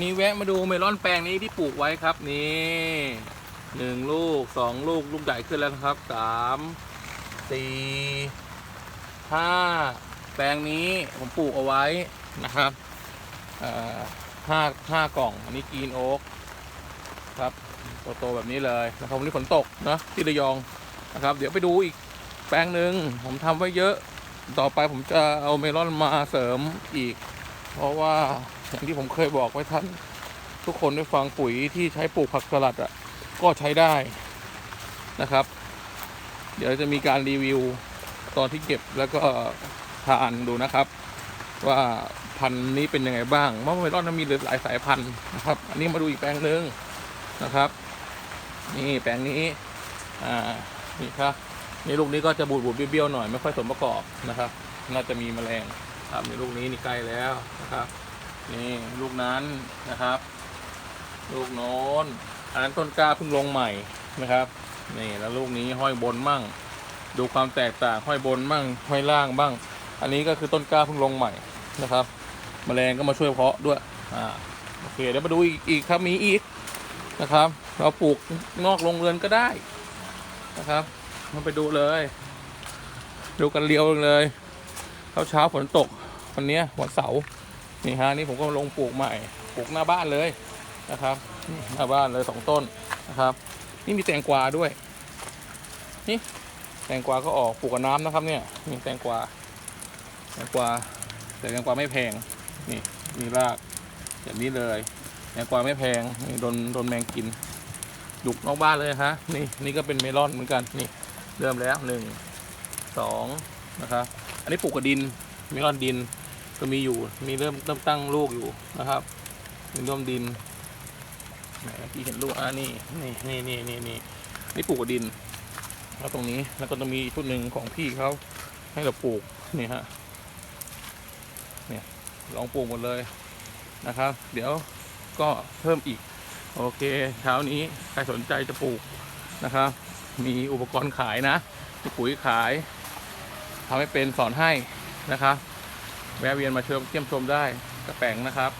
นี่แวะมาดูเมลอนแปลงนี้ที่ปลูกไว้ครับนี่หนึ่งลูกสองลูกลูกใหญ่ขึ้นแล้วนะครับสามสี่ห้าแปลงนี้ผมปลูกเอาไว้นะครับเอ่อห้าห้ากล่องอันนี้กรีนโอ๊กครับโตๆแบบนี้เลยนะครับวันนี้ฝนตกเนะที่ระยองนะครับ เดี๋ยวไปดูอีกแปลงหนึ่งผมทำไว้เยอะ ต่อไปผมจะเอาเมลอนมาเสริมอีก เพราะว่าอย่างที่ผมเคยบอกไว้ท่านทุกคนได้ฟังปุ๋ยที่ใช้ปลูกผักสลัดอะก็ใช้ได้นะครับ เดี๋ยวจะมีการรีวิวตอนที่เก็บแล้วก็ทานดูนะครับ ว่าพันธุ์นี้เป็นยังไงบ้างมะเมลอนมันมีหลายสายพันธุ์นะครับ อันนี้มาดูอีกแปลงหนึ่งนะครับ นี่แปลงนี้อ่านี่ครับนี่ลูกนี้ก็จะบูดบูดเบี้ยวๆหน่อยไม่ค่อยสมประกอบนะครับ น่าจะมีแมลง ครับในลูกนี้นี่ใกล้แล้วนะครับ นี่ลูกนั้นนะครับ ลูกโน้น อันนั้นต้นกล้าเพิ่งลงใหม่นะครับ นี่แล้วลูกนี้ห้อยบนมั่ง ดูความแตกต่างห้อยบนมั่งห้อยล่างบ้าง อันนี้ก็คือต้นกล้าเพิ่งลงใหม่นะครับแมลงก็มาช่วยเพาะด้วยอ่าโอเคเดี๋ยวมาดูอีกอีกครับมีอีกนะครับ เราปลูกนอกโรงเรือนก็ได้นะครับมาไปดูเลย ดูกันเรียวเลยเช้าเช้าฝนตก วันนี้วันเสาร์นี่ฮะนี่ผมก็ลงปลูกใหม่ปลูกหน้าบ้านเลยนะครับหน้าบ้านเลยสองต้นนะครับ นี่มีแตงกวาด้วยนี่แตงกวาก็ออกปลูกกับน้ำนะครับ เนี่ยมีแตงกวาแตงกวาแต่แตงกวาไม่แพงนี่มีรากแบบนี้เลยแตงกวาไม่แพงนี่โดนโดนแมงกินดุกนอกบ้านเลยฮะนี่นี่ก็เป็นเมลอนเหมือนกันนี่เริ่มแล้วหนึ่งสองนะครับอันนี้ปลูกกับดินเมลอนดิน ก็มีอยู่ มีเริ่มเริ่มตั้งลูกอยู่นะครับมีร่วมดินไหนพี่เห็นลูกอ่านี่นี่นี่นี่นี่นี่นี่ปลูกกับดิน แล้วตรงนี้แล้วก็จะมีชุดหนึ่งของพี่เขาให้เราปลูกนี่ฮะเนี่ยลองปลูกหมดเลยนะครับ เดี๋ยวก็เพิ่มอีก โอเคเช้านี้ใครสนใจจะปลูกนะครับ มีอุปกรณ์ขายนะมีปุ๋ยขายทำให้เป็นสอนให้นะครับ แวะเวียนมาเชิญเที่ยมชมได้กระแปงนะครับ